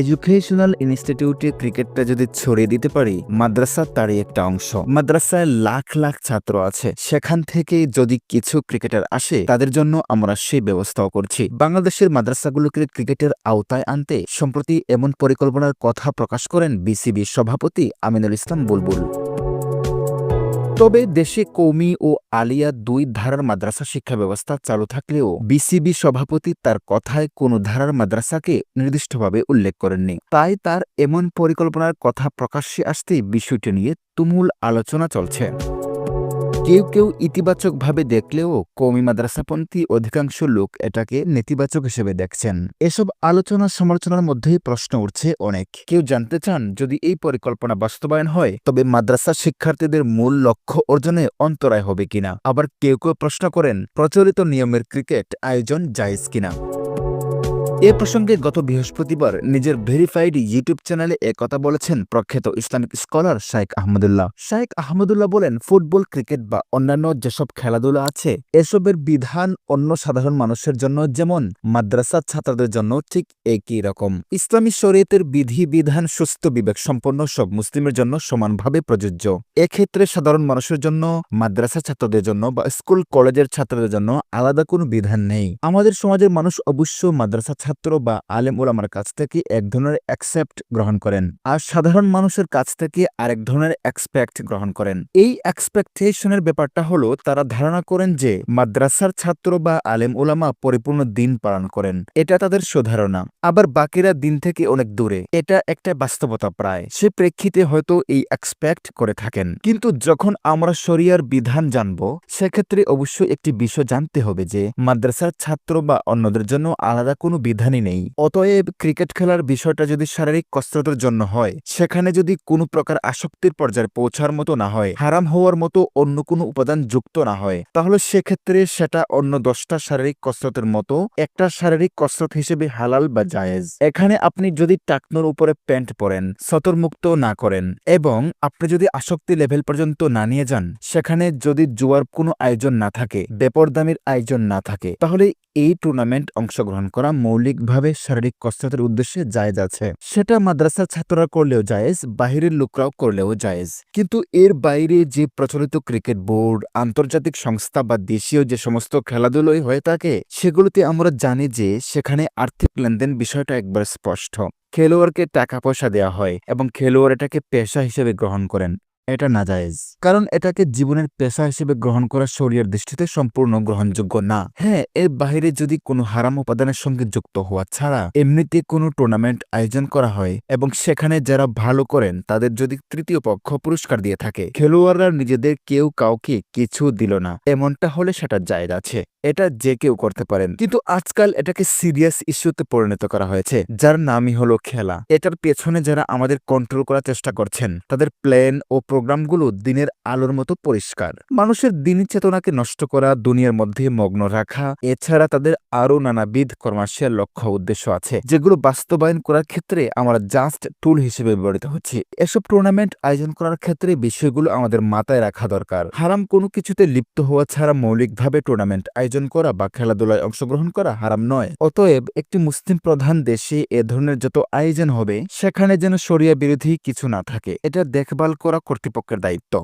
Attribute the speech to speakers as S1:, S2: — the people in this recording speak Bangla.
S1: এডুকেশনাল ইনস্টিটিউটে ক্রিকেটটা যদি ছড়িয়ে দিতে পারি মাদ্রাসা তারই একটা অংশ। মাদ্রাসায় লাখ লাখ ছাত্র আছে। সেখান থেকে যদি কিছু ক্রিকেটার আসে, তাদের জন্য আমরা সেই ব্যবস্থাও করছি। বাংলাদেশের মাদ্রাসাগুলোকে ক্রিকেটের আওতায় আনতে সম্প্রতি এমন পরিকল্পনার কথা প্রকাশ করেন বিসিবি সভাপতি আমিনুল ইসলাম বুলবুল। তবে দেশে কৌমি ও আলিয়া দুই ধারার মাদ্রাসা শিক্ষা ব্যবস্থা চালু থাকলেও বিসিবি সভাপতি তার কথায় কোনো ধারার মাদ্রাসাকে নির্দিষ্টভাবে উল্লেখ করেননি। তাই তার এমন পরিকল্পনার কথা প্রকাশ্যে আসতেই বিষয়টি নিয়ে তুমুল আলোচনা চলছে। কেউ কেউ ইতিবাচকভাবে দেখলেও কৌমি মাদ্রাসাপন্থী অধিকাংশ লোক এটাকে নেতিবাচক হিসেবে দেখছেন। এসব আলোচনা সমালোচনার মধ্যেই প্রশ্ন উঠছে অনেক। কেউ জানতে চান যদি এই পরিকল্পনা বাস্তবায়ন হয়, তবে মাদ্রাসা শিক্ষার্থীদের মূল লক্ষ্য অর্জনে অন্তরায় হবে কিনা? আবার কেউ কেউ প্রশ্ন করেন, প্রচলিত নিয়মের ক্রিকেট আয়োজন জায়েজ কিনা? এ প্রসঙ্গে গত বৃহস্পতিবার নিজের ভেরিফাইড ইউটিউব চ্যানেলে একথা বলেছেন প্রখ্যাত ইসলামিক স্কলার শাইখ আহমদুল্লাহ। শাইখ আহমদুল্লাহ বলেন, ফুটবল, ক্রিকেট বা অন্যান্য যেসব খেলাধুলা আছে, এসবের বিধান অন্য সাধারণ মানুষের জন্য যেমন মাদ্রাসা ছাত্রদের জন্য ঠিক একই রকম। ইসলামী শরীয়তের বিধি, বিধান, সুস্থ বিবেক সম্পন্ন সব মুসলিমের জন্য সমানভাবে প্রযোজ্য। এক্ষেত্রে সাধারণ মানুষের জন্য মাদ্রাসা ছাত্রদের জন্য বা স্কুল, কলেজের ছাত্রদের জন্য আলাদা কোনো বিধান নেই। আমাদের সমাজের মানুষ অবশ্য মাদ্রাসা ছাত্র বা আলেম ওলামার কাছ থেকে এক ধরনের অ্যাকসেপ্ট গ্রহণ করেন আর সাধারণ মানুষের কাছ থেকে আরেক ধরনের এক্সপেক্ট গ্রহণ করেন। এই এক্সপেকটেশনের ব্যাপারটা হলো, তারা ধারণা করেন যে মাদ্রাসার ছাত্র বা আলেম ওলামা পরিপূর্ণ দিন পালন করেন। এটা তাদের সুধারণা। আবার বাকিরা দিন থেকে অনেক দূরে। এটা একটা বাস্তবতা প্রায়। সে প্রেক্ষিতে হয়তো এই এক্সপেক্ট করে থাকেন। কিন্তু যখন আমরা শরিয়ার বিধান জানব, সেক্ষেত্রে অবশ্যই একটি বিষয় জানতে হবে যে, মাদ্রাসার ছাত্র বা অন্যদের জন্য আলাদা কোনো বিধানই নেই। অতএব ক্রিকেট খেলার বিষয়টা যদি শারীরিক কসরতের জন্য হয়, সেখানে যদি কোনো প্রকার আসক্তির পর্যায়ে পৌঁছার মতো না হয়, হারাম হওয়ার মতো অন্য কোনো উপাদান যুক্ত না হয়, তাহলে সেক্ষেত্রে সেটা অন্য দশটা শারীরিক কসরতের মতো, একটা শারীরিক কসরত হিসেবে হালাল বা জায়েজ। এখানে আপনি যদি টাকনোর উপরে প্যান্ট পরেন সতর্মুক্ত না করেন, এবং আপনি যদি আসক্তি লেভেল পর্যন্ত না নিয়ে যান, সেখানে যদি জুয়ার কোনো আয়োজন না থাকে, বেপরদামির আয়োজন না থাকে, তাহলে এই টুর্নামেন্ট অংশগ্রহণ করা মৌলিকভাবে শারীরিক কসরতের উদ্দেশ্যে জায়েজ আছে। সেটা মাদ্রাসার ছাত্ররা করলেও জায়েজ, বাহিরের লোকরাও করলেও জায়েজ। কিন্তু এর বাইরে যে প্রচলিত ক্রিকেট বোর্ড, আন্তর্জাতিক সংস্থা বা দেশীয় যে সমস্ত খেলাধুলোই হয়ে থাকে, সেগুলোতে আমরা জানি যে সেখানে আর্থিক লেনদেন বিষয়টা একবার স্পষ্ট। খেলোয়াড়কে টাকা পয়সা দেওয়া হয় এবং খেলোয়াড় এটাকে পেশা হিসেবে গ্রহণ করেন। এটা নাজায়েজ। কারণ এটাকে জীবনের পেশা হিসেবে গ্রহণ করা শরীরের দৃষ্টিতে সম্পূর্ণ গ্রহণযোগ্য না। হ্যাঁ এর বাইরে যদি কোনো হারাম উপাদানের সঙ্গে যুক্ত হওয়া ছাড়া এমনিতে কোনো টুর্নামেন্ট আয়োজন করা হয় এবং সেখানে যারা ভালো করেন, তাদের যদি তৃতীয় পক্ষ পুরস্কার দিয়ে থাকে, খেলোয়াড়রা নিজেদের কেউ কাউকে কিছু দিল না। এমনটা হলে সেটা জায়েজ আছে। এটা যে কেউ করতে পারেন। কিন্তু আজকাল এটাকে সিরিয়াস ইস্যুতে পরিণত করা হয়েছে, যার নামই হলো খেলা। এটার পেছনে যারা আমাদের কন্ট্রোল করার চেষ্টা করছেন, তাদের প্ল্যান ও প্রোগ্রামগুলো দিনের আলোর মতো পরিষ্কার। মানুষের দিনী চেতনাকে নষ্ট করা, দুনিয়ার মধ্যে মগ্ন রাখা, এছাড়া তাদের আরও নানাবিধ কর্মাশয়ের লক্ষ্য উদ্দেশ্য আছে, যেগুলো বাস্তবায়ন করার ক্ষেত্রে আমরা জাস্ট টুল হিসেবে ব্যবহৃত হচ্ছি। এসব টুর্নামেন্ট আয়োজন করার ক্ষেত্রে বিষয়গুলো আমাদের মাথায় রাখা দরকার। হারাম কোনো কিছুতে লিপ্ত হওয়া ছাড়া মৌলিকভাবে টুর্নামেন্ট আয়োজন করা বা খেলাধুলায় অংশগ্রহণ করা হারাম নয়। অতএব একটি মুসলিম প্রধান দেশে এ ধরনের যত আয়োজন হবে, সেখানে যেন শরিয়া বিরোধী কিছু না থাকে। এটা দেখভাল করা কর্তৃপক্ষের দায়িত্ব।